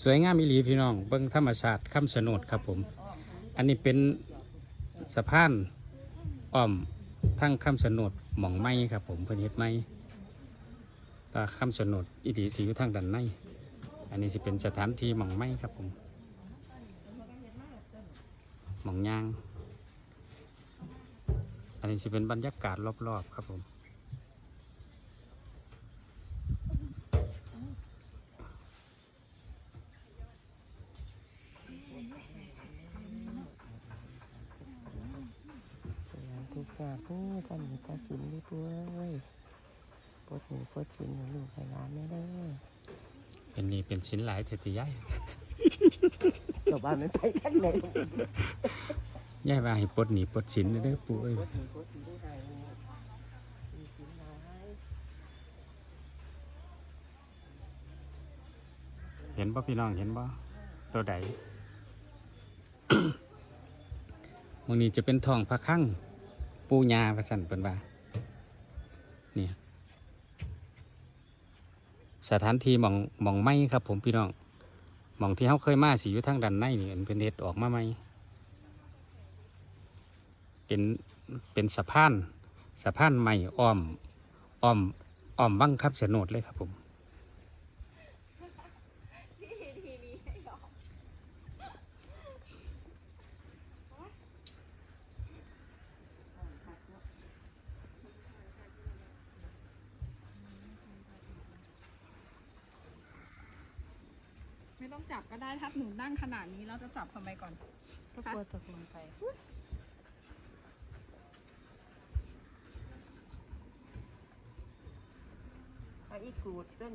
สวยงามอีหลีพี่น้อง เบิ้งธรรมชาติคำสนดครับผม อันนี้เป็นสะพานอ้อมทั้งคำสนดหม่องไม้ครับผมเพิ่นเฮ็ดไม้ตาคำสนดอีดีสีอยู่ทางด้านในอันนี้สิเป็นสถานที่หม่องไม้ครับผมหม่องยาง อันนี้สิเป็นบรรยากาศรอบๆครับผม ทุกอย่างผู้กันมีตาสินด้วยตัวเอ้ยปวดหูปวดสินให้ลูกให้หลานไม่ได้อเป็นนี่เป็นชิ้นหลายเทติย้ายหลบบ้านมันไปทั้งไหนย้ายว่าให้ปลดหนีปลดสินเด้อปู่เอ้ยปวดหูปวดสินได้ไงมีสินหลายเห็นบ่พี่น้องเห็นบ่ตัวใดมื้อนี้จะเป็นทองพระคลัง ปูญาว่าซั่นเพิ่นว่านี่สถานที่มองมองไม้ครับ ผมพี่น้องมองที่เฮาเคยมาสิอยู่ทางด้านในนี่เป็นเฮ็ดออกมาใหม่เป็นเป็นสะพานสะพานใหม่อ้อมอ้อมอ้อมบังคับสนดเลยครับผม ต้องจับก็ได้ถ้าหนูนั่งขนาดนี้เราจะจับทำไมก่อนก็กลัวตกลงไปเอาอีกขูดต้น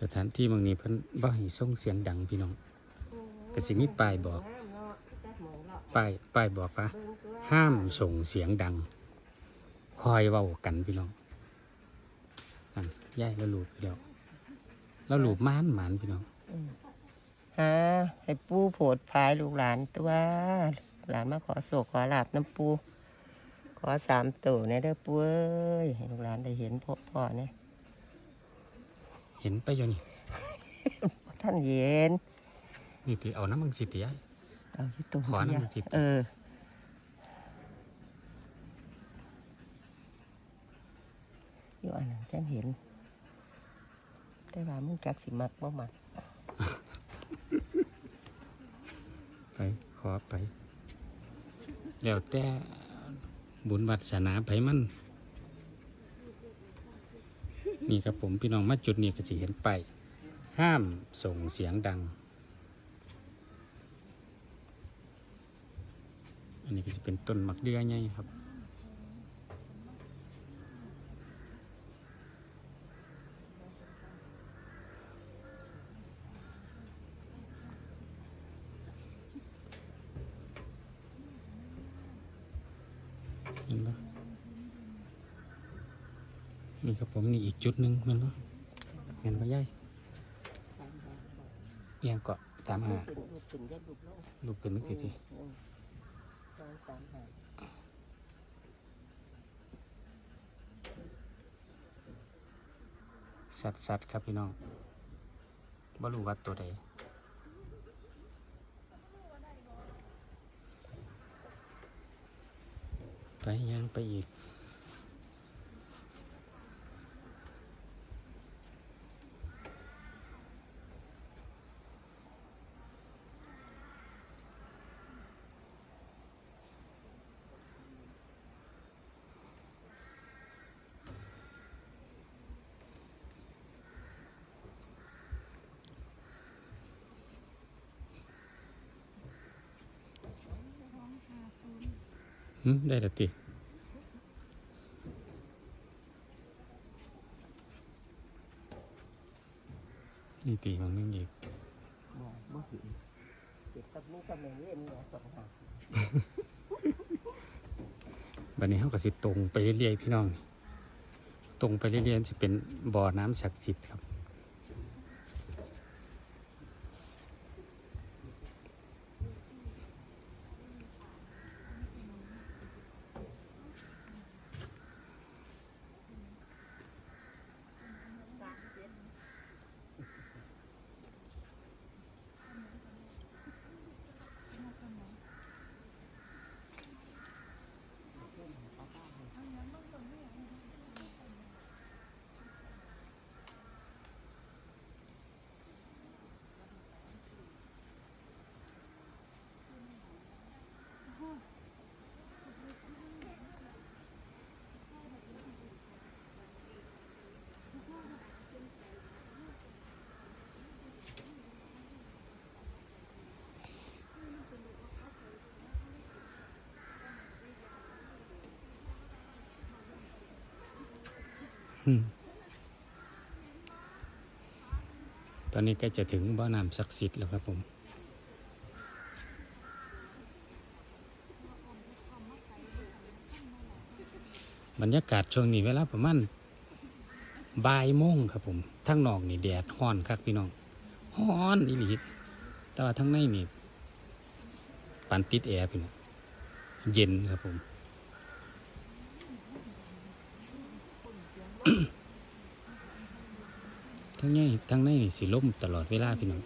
สถานที่บางนี้เพิ่นบ่ให้ส่งเสียงดังพี่น้องก็สิมีป้ายบอกป้ายป้ายบอกว่าห้ามส่งเสียงดัง คอยเว้ากันพี่น้องอันย่ายแล้วลูบไปแล้วแล้วลูบมานหมานพี่น้องฮะให้ปูโผดพายลูกหลานตัวหลานมาขอโศกขอหลาบน้ำปู ขอสามตัวเนี่ยเด้อปูเอ้ยให้ลูกหลานได้เห็นพ่อพ่อเนี่ยเห็นไปอยู่นี่ ท่านเย็นนี่ติเอาน้ำมึงสิติยายเอาที่ตัวขอหน่อยเดียวสิเออ อยู่อันนั้นจังเห็น แต่ว่ามึงจักสิมักบ่มักไปขอไป แล้วแต่บุญวัดศาสนาไผมันนี่ครับผมพี่น้องมาจุดนี้ก็สิเห็นไปห้ามส่งเสียงดัง อันนี้ก็จะเป็นต้นมักเดือไงครับ เห็นปะนี่ครับผมนี่อีกจุดหนึ่งเห็นปะเห็นปะยายเอียงเกาะตามหาลูกขึ้นยัดลูกลงลูกขึ้นนึกทีทีอืมสองสามหาสัตว์สัตว์ครับพี่น้องบ่รู้ว่าตัวใดไป ยังไปอีกหึได้และติ นี่ตีมันนึงอีกมองบ่เห็นเก็บกับมือกับมือเล่นเนี่ยสองหาบัดนี้เขาก็สิตรงไปเรื่อยๆพี่น้อง ตรงไปเรื่อยๆจะเป็นบ่อน้ำศักดิ์สิทธิ์ครับ น อืม ตอนนี้ใกล้จะถึงบ่อน้ำศักดิ์สิทธิ์แล้วครับผมบรรยากาศช่วงนี้เวลาประมาณบ่ายโมงครับผมทั้งนอกนี่แดดฮ้อนครับพี่น้องฮ้อนอีหลีแต่ว่าทั้งในนี่ปันติดแอร์พี่น้องเย็นครับผม ทั้งในทั้งในนี่สิล่มตลอดเวลาพี่น้อง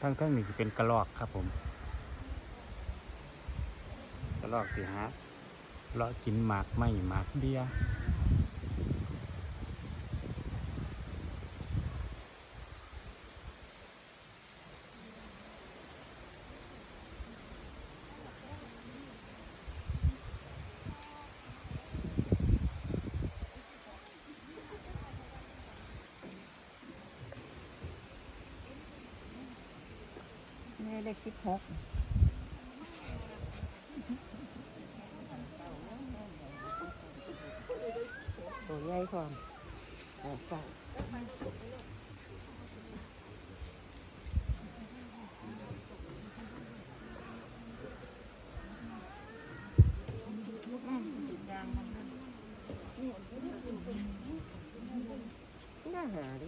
ทั้งทั้งนี่จะเป็นกระลอกครับผม กระลอกสิฮะเลาะกินหมากไม่หมากเบี้ยนี่ เลขสิบหกตัวใหญ่พร้อมออกฟังน่าหาดิ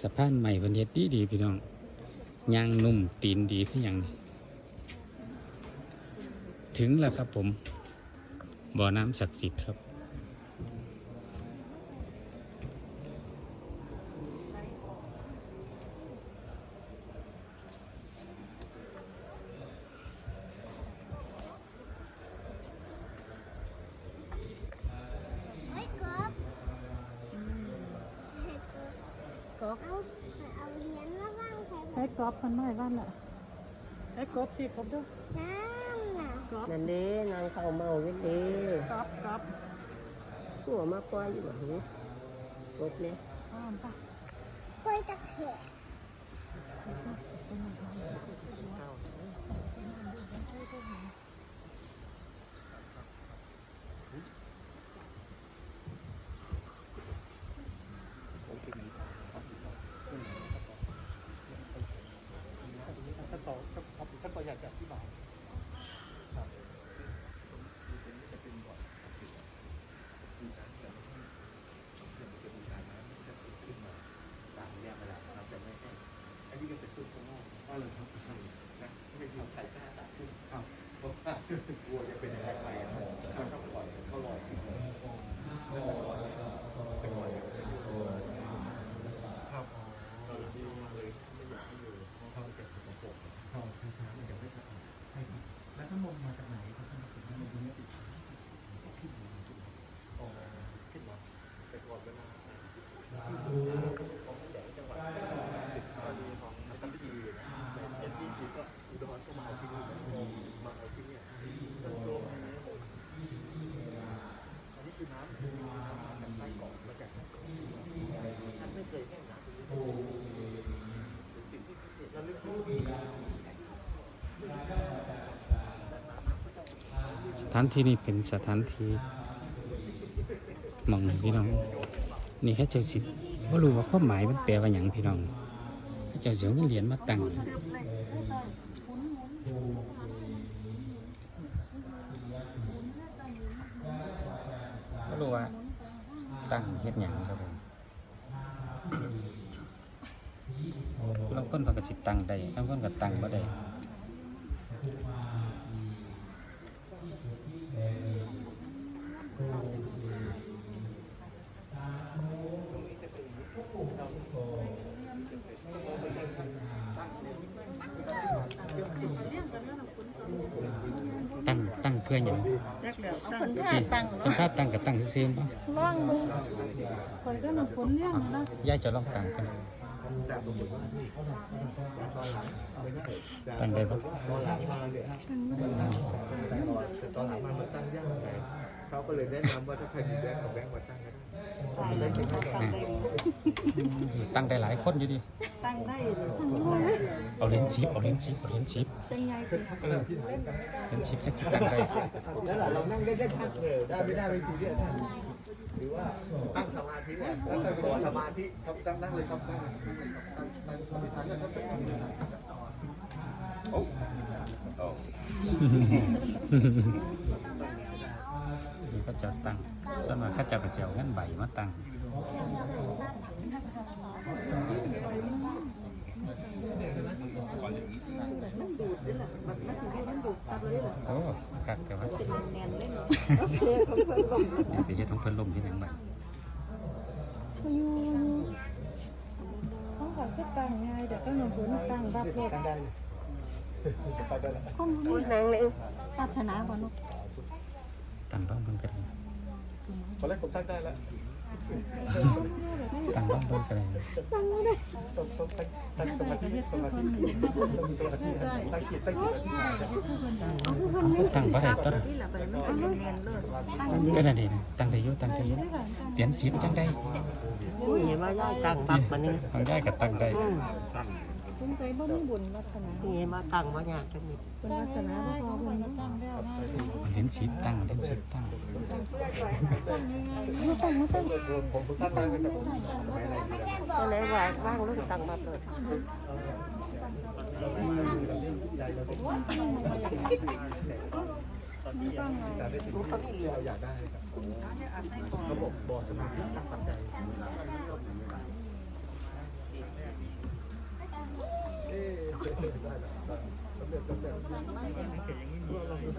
สะพานใหม่บันเฮ็ดดีดีๆพี่น้องยางนุ่มตีนดีขึ้นอย่างถึงแล้วครับผมบ่อน้ำศักดิ์สิทธิ์ครับ กอบเอาเอาเหรียญมาว่างใส่ให้กอบมันไม่บ้านอะให้กอบชีผมด้วยน้ำน่ะกอบนั่นเด้นางเข้าเมาเว้นเด้กอบกอบหัวมาปล่อยอยู่บ่หูกบเนี่ยอ้อมปะกล้วยตะเขีย ส ถานที่นี้เป็นสถานที่มองพี่น้อง นี่แค่เจ้าสิว่ารู้ว่าความหมายมันแปลว่าอย่างพี่น้องเจ้าเสียเงินเหรียญมาตั้งว่ารู้ว่าตั้งเฮ็ดหยังครับผมบางคนเขาก็สิตั้งได้บางคนก็ตั้งบ่ได้ พื่อนอย่างจักเดี๋ยวตั้งคนท่าตั้งคนถ้าตั้งกับตั้งซื่อๆป่ะล่องมือคนก็หนุนเรื่องนะย่าจะลองตั้งกัน ตั้งได้ป่ะตอนหลังมามันตั้งยากไงเขาก็เลยแนะนำว่าถ้าใครมีแบงค์กับแบงค์มาตั้งก็ได้ตั้งได้หลายคนอยู่ดิตั้งได้เอาเลนส์ชิปเอาเลนส์ชิปเอาเลนส์ชิปเป็นไงคือเลนส์ชิปสักที่ตั้งได้แล้วเรานั่งเล่นๆท่านเลยได้ไม่ได้ไม่ทีเดียวท่าน หรือว่าตั้งสมาธิเนี่ยแล้วตั้งสมาธิครับตั้งนั่งเลยครับนั่งนั่งนั่งนั่งสมาธิครับโอ้โอ้นี่ก็จะตั้งส่วนมากเขาจะกระเจียวเงินใบมาตั้งโอ้คัดกแต่ว่า ไปเฮ็ดของเพิ่นลมที่หยังบ้างเขาขอแค่ตั้งไงเดี๋ยวก็หนุนตั้งรับโลกตั้งได้เลยไปได้แล้วพูดนางเลยตัดชนะก่อนลูกตั้งต้องเพิ่นกันเลยตอนแรกผมตั้งได้แล้ว ตั้งร้องเพิ่นกันเลยต้องต้องตั้งตั้งสมาธิสมาธิสมาธิตั้งจิตตั้งจิตตั้งบ่ได้ต้นก็นั่นเองตั้งได้ยุ่ตั้งได้ยุ่เตียนสีจังได้นี่เห็นว่าย่ายตั้งปั๊บมานึงทางได้ก็ตั้งได้อืมส งสัยบ่มีบุญวาสนานี่เห็นว่าตั้งบ่ยากจังนี่เป็นวาสนาบ่พอเพิ่นมาตั้งแล้วนะเล่นชิปตั้งเล่นชิปตั้งผมผมตั้งได้ก็จะผมก็เลยว่าว่างลูกตั้งมาเปิดแต่ได้สิ่งที่เราอยากได้ครับระบบบอกสมาธิตั้งปัจจัย เอ๊ะได้แล้วสำเร็จสำเร็จ